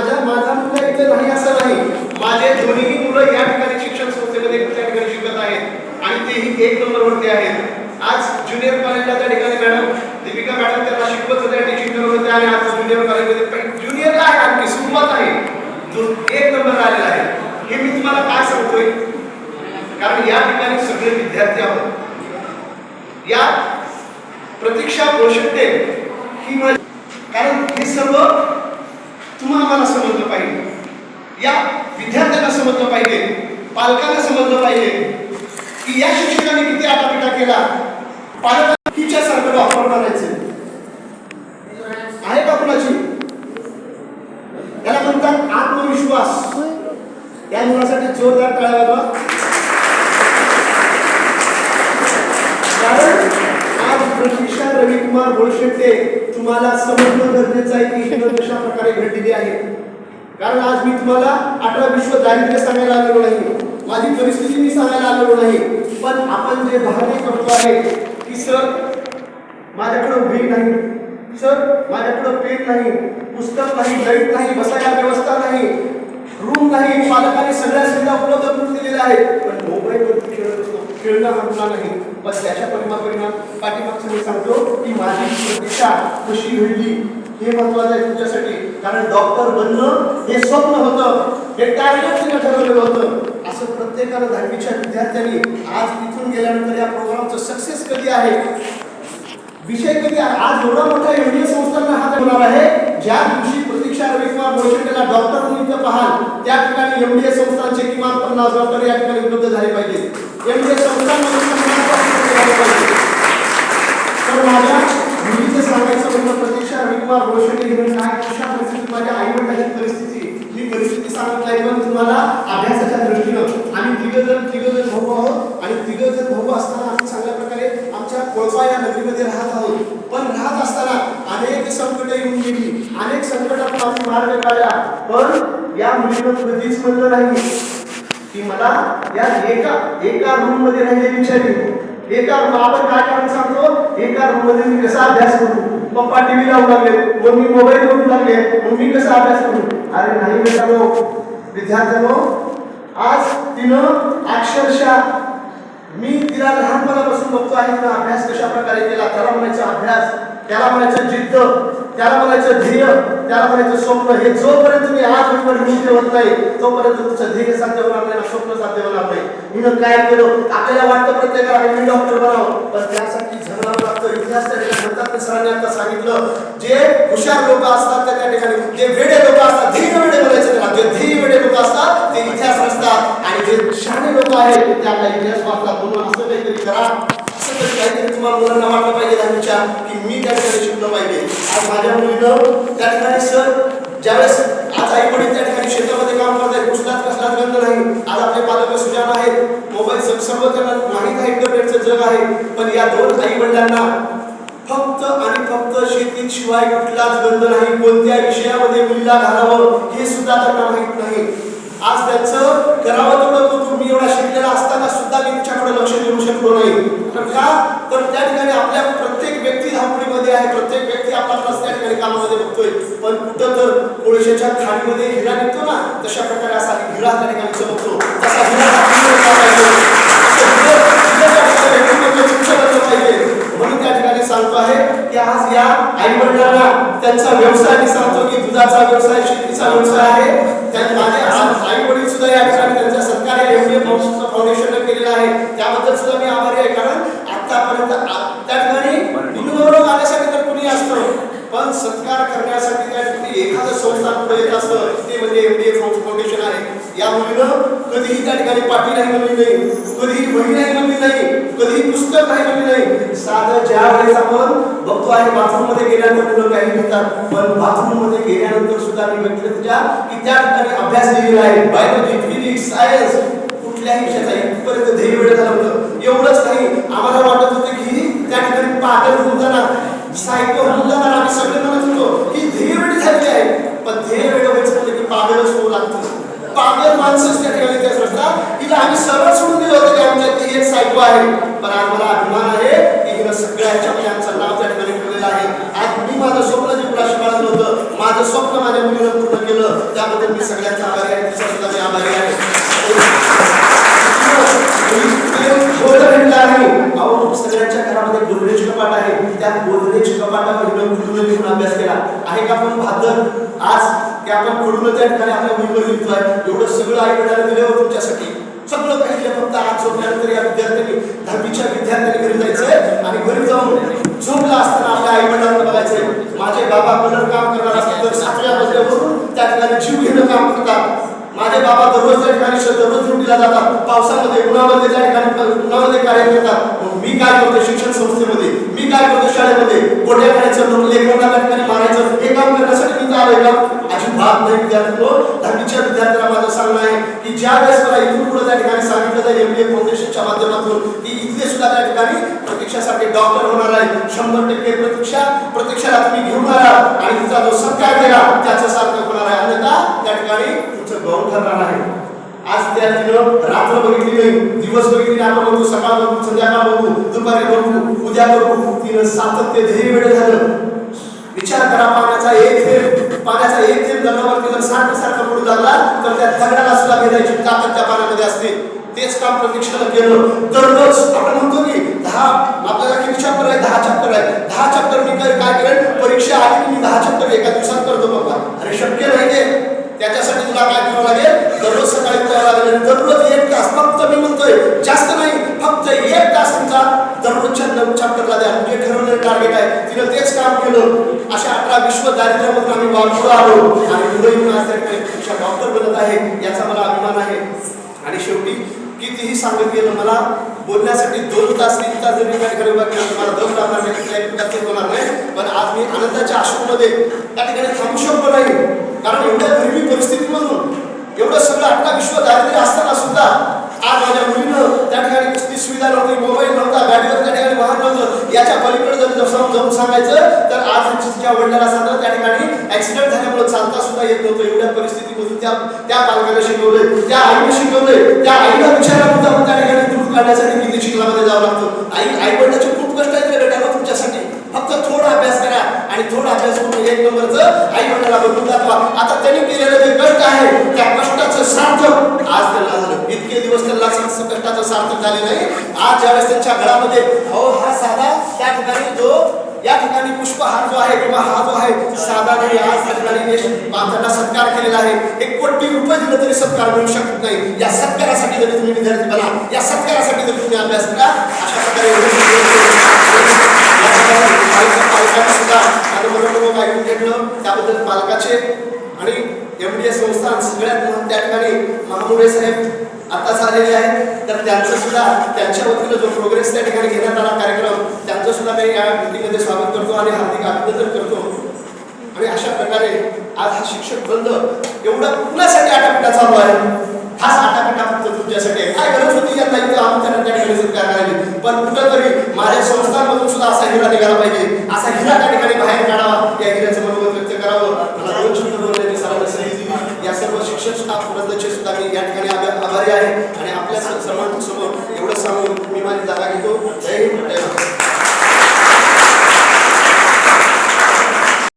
माझ्या माझा मुलगा इथे नाही असं नाही. माझे दोन्ही मुलं या ठिकाणी शिक्षण संस्थेमध्ये त्या ठिकाणी शिकत आहेत आणि तेही एक नंबरवरती आहेत. आज ज्युनियर कॉलेजला त्या ठिकाणी मॅडम दीपिका मॅडम त्यांना शिकवत होत्या टीचिंग करत होत्या आणि आज ज्युनियर कॉलेजमध्ये ज्युनियर आहे आणखी सुरुवात आहे. जो एक नंबर आलेला आहे. हे मी तुम्हाला काय सांगतोय? कारण या ठिकाणी सगळे विद्यार्थी आहोत. या प्रतीक्षा पोषणते ही कारण हे सर्व तुम्हाला मला समजलं पाहिजे. या विद्यार्थ्यांना समजलं पाहिजे. पालकांना समजलं पाहिजे. की या शिक्षकाने किती आटापिटा केला? पालकांच्या सारखं वापर करायचं. आहे का कुणाची? त्याला म्हणतात आत्मविश्वास? या मुलासाठी जोरदार टाळ्या कारण आज प्रतीक्षा रविकुमार बोळशेट्टे तुम्हाला समजणं गरजेचं आहे की ही कशा प्रकारे घडलेली आहे. कारण आज मी तुम्हाला अठरा विश्व दारिद्र्य सांगायला आलेलो नाही. माझी परिस्थिती मी सांगायला आलेलो नाही. पण आपण जे भावने करतो आहे की सर माझ्याकडं वही नाही. सर माझ्याकडं पेन नाही. पुस्तक नाही लाइट नाही बसायला व्यवस्था नाही. रूम नाही पालकांनी सगळ्या सुविधा उपलब्ध करून दिलेल्या आहेत. पण मोबाईलवरती खेळत असतो. खेळणं हा नाही पण त्याच्या परिणाम परिणाम पाठीमागचं मी सांगतो की माझी दिशा कशी घडली हे महत्वाचं आहे तुमच्यासाठी. कारण डॉक्टर बनणं हे स्वप्न होतं हे टार्गेट तिने ठरवलेलं होतं. असं प्रत्येकानं दहावीच्या विद्यार्थ्यांनी आज इथून गेल्यानंतर या प्रोग्रामचं सक्सेस कधी आहे? विषय कधी आज एवढा मोठा एवढी संस्थांना हात होणार आहे ज्या दिवशी प्रतीक्षा किंवा बोळशेट्टीला डॉक्टर म्हणून पाहाल त्या ठिकाणी एमडीए संस्थांचे किमान पन्नास डॉक्टर या ठिकाणी उपलब्ध झाले पाहिजे एमडीए संस्थांमध्ये तर माझ्या मुलीचं सांगायचं म्हणलं प्रतीक्षा रविकुमार बोळशेट्टी हिने काय कशा परिस्थितीत माझ्या आई वडिलांची परिस्थिती ही परिस्थिती सांगत नाही पण तुम्हाला अभ्यासाच्या दृष्टीनं आम्ही तिघ जण तिघ जण भाऊ आहोत आणि तिघ जण भाऊ असताना आम्ही चांगल्या प्रकारे आमच्या कोळपा या नगरीमध्ये राहत आहोत. पण राहत असताना अनेक संकट येऊन गेली. अनेक संकटातून आम्ही मार्ग काढला पण या मुलीनं कधीच म्हणलं नाही. की मला या एका एका रूममध्ये राहिले विचारली. एका room- आपण काय कारण सांगतो एका रूममध्ये मी कसा अभ्यास करू? पप्पा टीव्ही लावून लागले मम्मी मोबाईल बघू लागले मग मी कसा अभ्यास करू? अरे नाही बेटानो विद्यार्थ्यांनो आज तिनं अक्षरशः मी तिला लहानपणापासून बघतो आहे तिनं अभ्यास कशा प्रकारे केला? त्याला म्हणायचा अभ्यास त्याला म्हणायचं जिद्द त्याला म्हणायचं ध्येय त्याला म्हणायचं स्वप्न. हे जोपर्यंत तुम्ही आज वर घेऊन नाही तोपर्यंत तुमचं ध्येय साध्य होणार नाही स्वप्न साध्य होणार नाही. मी काय केलं? आपल्याला वाटतं प्रत्येकाला मी डॉक्टर बनावं. पण त्यासाठी झगडावं लागतं. इतिहास त्या ठिकाणी म्हणतात सरांनी आता सांगितलं जे हुशार लोक असतात त्या ठिकाणी जे वेडे लोक असतात धीर वेडे बोलायचं त्याला. जे ध्येय वेडे लोक असतात ते इतिहास असतात. आणि जे शहाणे लोक आहेत ते आपला इतिहास वाचतात. म्हणून असं काहीतरी करा. तरी काहीतरी तुम्हाला मुलांना वाटलं पाहिजे दहावीच्या की मी त्या ठिकाणी शिकलो पाहिजे. आज माझ्या मुलीनं त्या ठिकाणी सर ज्यावेळेस आहे. प्रत्येक व्यक्ती आपला रस त्या ठिकाणी कामामध्ये बघतोय. पण कुठं तर कोळशाच्या खाणीमध्ये हिरा निघतो ना तशा प्रकारे असा हिरा त्या ठिकाणी चमकतो तसा हिरा पाहिजे. म्हणून त्या ठिकाणी सांगतो आहे की आज या आई वडिलांना त्यांचा व्यवसाय मी सांगतो की दुधाचा व्यवसाय शेतीचा व्यवसाय आहे. त्यात माझे आई वडील सुद्धा या ठिकाणी त्यांच्या सरकारी एमबीए फाउंडेशन केलेलं आहे. त्याबद्दल सुद्धा मी आभारी आहे. कारण आतापर्यंत त्या ठिकाणी आल्यासाठी तर कुणी असतं. पण सत्कार करण्यासाठी त्या ठिकाणी एखादं संस्थान पुढे येत असतं. ते म्हणजे एमडीएफ फाउंडेशन आहे. या मुलीनं कधीही त्या ठिकाणी पाठी नाही बनली नाही. कधीही वही नाही बनली नाही. कधीही पुस्तक नाही बनली नाही. साधं ज्या वेळेस आपण बघतो आहे बाथरूममध्ये गेल्यानंतर मुलं काही घेतात. पण बाथरूममध्ये गेल्यानंतर सुद्धा मी म्हटलं तुझ्या की त्या ठिकाणी अभ्यास लिहिलेला आहे. बायोलॉजी फिजिक्स सायन्स कुठल्याही विषयाचा इथपर्यंत ध्येय वेळ झालं होतं. एवढंच नाही. आम्हाला ठिकाणी पागल होऊन जाणार आम्ही सगळे म्हणत होतो की ध्येय वेळ झालेली आहे. पण ध्येय वेळ व्हायचं म्हणजे की पागलच होऊ लागतं. पागल माणसंच त्या ठिकाणी त्या असतात तिला आम्ही सरळ सोडून दिलं होतं की आमच्या ती एक साहित्य आहे. पण आज मला अभिमान आहे की हिला सगळ्यांच्या मुलांचं नाव त्या ठिकाणी ठेवलेलं आहे. आज मी माझं स्वप्न जे पुढे बाळगलं होतं. माझं स्वप्न माझ्या मुलीनं पूर्ण केलं. त्याबद्दल मी सगळ्यांचा आभारी आहे तिचा सुद्धा मी आभारी आहे एवढं भेटलं आहे अहो सगळ्यांच्या घरामध्ये गोदरेज कपाट आहे त्या गोदरेज कपाटावर हिनं कुठून लिहून अभ्यास केला. आहे का आपण भादर आज ते आपण कडून त्या ठिकाणी आपल्या मुलीवर लिहितोय. एवढं सगळं आई वडिलांना दिलं हो तुमच्यासाठी. सगळं काही दिलं फक्त आज झोपल्यानंतर या विद्यार्थ्यांनी दहावीच्या विद्यार्थ्यांनी घरी जायचंय आणि घरी जाऊन झोपला असताना आपल्या आई वडिलांना बघायचंय. माझे बाबा कलर काम करणार असतात तर सातव्या मजल्यावरून त्या ठिकाणी जीव घेणं काम करतात. माझे बाबा दररोज त्या ठिकाणी दररोज ड्युटीला जातात. पावसामध्ये उन्हामध्ये त्या ठिकाणी उन्हामध्ये कार्य करतात. मी काय करतो शिक्षण संस्थेमध्ये. शाळेमध्ये गोट्या खाण्याचं लोक लेकरांना ठिकाणी मारायचं हे काम करण्यासाठी मी आलोय का? अजिबात नाही विद्यार्थी हो. विद्यार्थ्यांनो दहावीच्या विद्यार्थ्यांना माझं सांगणं आहे की ज्या वेळेस मला इथून पुढे त्या ठिकाणी सांगितलं जाईल एम बी ए फाउंडेशनच्या माध्यमातून की इथले सुद्धा त्या ठिकाणी प्रतीक्षासाठी डॉक्टर होणार आहे. शंभर टक्के प्रतीक्षा प्रतीक्षाला तुम्ही घेऊन आलात आणि तिचा जो सत्कार केला त्याचं सार्थक होणार आहे. अन्यथा त्या ठिकाणी तुमचं गौरव ठरणार आहे आज त्या तिनं रात्र बघितली नाही दिवस बघितली आपण बघू सकाळ बघू संध्याकाळ बघू दुपारी बघू उद्या बघू. तिनं सातत्य ध्येय वेळ झालं विचार करा पाण्याचा एक थेंब पाण्याचा एक थेंब दगडावरती जर सारखं सारखं पडू लागला तर त्या दगडाला सुद्धा घेण्याची ताकद त्या पाण्यामध्ये असते. तेच काम प्रतीक्षेला केलं. दररोज आपण म्हणतो की दहा आपल्याला किती चॅप्टर आहे दहा चॅप्टर आहे दहा चॅप्टर मी काय काय करेन परीक्षा आली की मी दहा चॅप्टर एका दिवसात करतो बाबा. अरे शक्य नाही ते. त्याच्यासाठी तुला काय करावं लागेल? विश्व दारिद्र्यामधून आम्ही वापरू आलो आणि पुढे येऊन आज त्या डॉक्टर बनत आहे याचा मला अभिमान आहे. आणि शेवटी कितीही सांगत गेलं मला बोलण्यासाठी दोन तास तीन तास जरी त्या ठिकाणी उभा केला मला दम लागणार नाही कुठल्याही प्रकारचं होणार नाही. पण आज मी आनंदाच्या आश्रूमध्ये त्या ठिकाणी थांबू शकलो नाही. कारण एवढ्या गरीबी परिस्थितीमधून एवढं सगळं अठरा विश्व दारिद्र्य असताना सुद्धा आज माझ्या मुलीनं त्या ठिकाणी सुविधा नव्हती मोबाईल नव्हता गाडीवर त्या ठिकाणी वाहन नव्हतं याच्या पलीकडे जर जाऊन सांगायचं तर आज तिच्या वडिलांना सांगतात त्या ठिकाणी ऍक्सिडेंट झाल्यामुळे चालता सुद्धा येत नव्हतं. एवढ्या परिस्थितीमधून त्या त्या पालकाला शिकवलंय त्या आईने शिकवलंय त्या आईला विचारायला त्या ठिकाणी दूर काढण्यासाठी किती शिकलामध्ये जावं लागतं. आई आई वडिलाची खूप कष्ट आहेत रे बेटा तुमच्यासाठी फक्त थोडा अभ्यास करा आणि थोडा अभ्यास करून एक नंबरचं आई वडिलाला बनवून दाखवा. आता त्यांनी केलेलं जे कष्ट आहे त्या कष्टाचं सार्थक आज त्यांना झालं. इतके दिवस त्यांना कष्टाचं सार्थक झाले नाही आज ज्यावेळेस त्यांच्या घरामध्ये अहो हा साधा त्या ठिकाणी जो या ठिकाणी पुष्पहार जो आहे किंवा हा जो आहे साधा नाही आज त्या देश सत्कार केलेला आहे एक कोटी रुपये दिलं तरी सत्कार मिळू शकत नाही. या सत्कारासाठी जरी तुम्ही विद्यार्थी बना या सत्कारासाठी जरी तुम्ही अभ्यास करा अशा प्रकारे पालकांनी सुद्धा माझं मिळणं त्याबद्दल पालकाचे आणि एम डी एस संस्थान सगळ्यात म्हणून त्या ठिकाणी महामुळे साहेब आताच आलेले आहेत. तर त्यांचं सुद्धा त्यांच्या वतीनं जो प्रोग्रेस त्या ठिकाणी घेण्यात आला कार्यक्रम त्यांचं सुद्धा मी या मीटिंगमध्ये स्वागत करतो आणि हार्दिक अभिनंदन करतो. आणि अशा प्रकारे आज हा शिक्षक बंद एवढा कुणासाठी आटापिटा चालू आहे? हाच आटापिटा फक्त तुमच्यासाठी काय गरज होती यांना इथं आणून त्यांना त्या ठिकाणी करायला? पण कुठंतरी माझ्या संस्थांमधून सुद्धा असा हिरा निघाला पाहिजे. असा हिरा त्या ठिकाणी बाहेर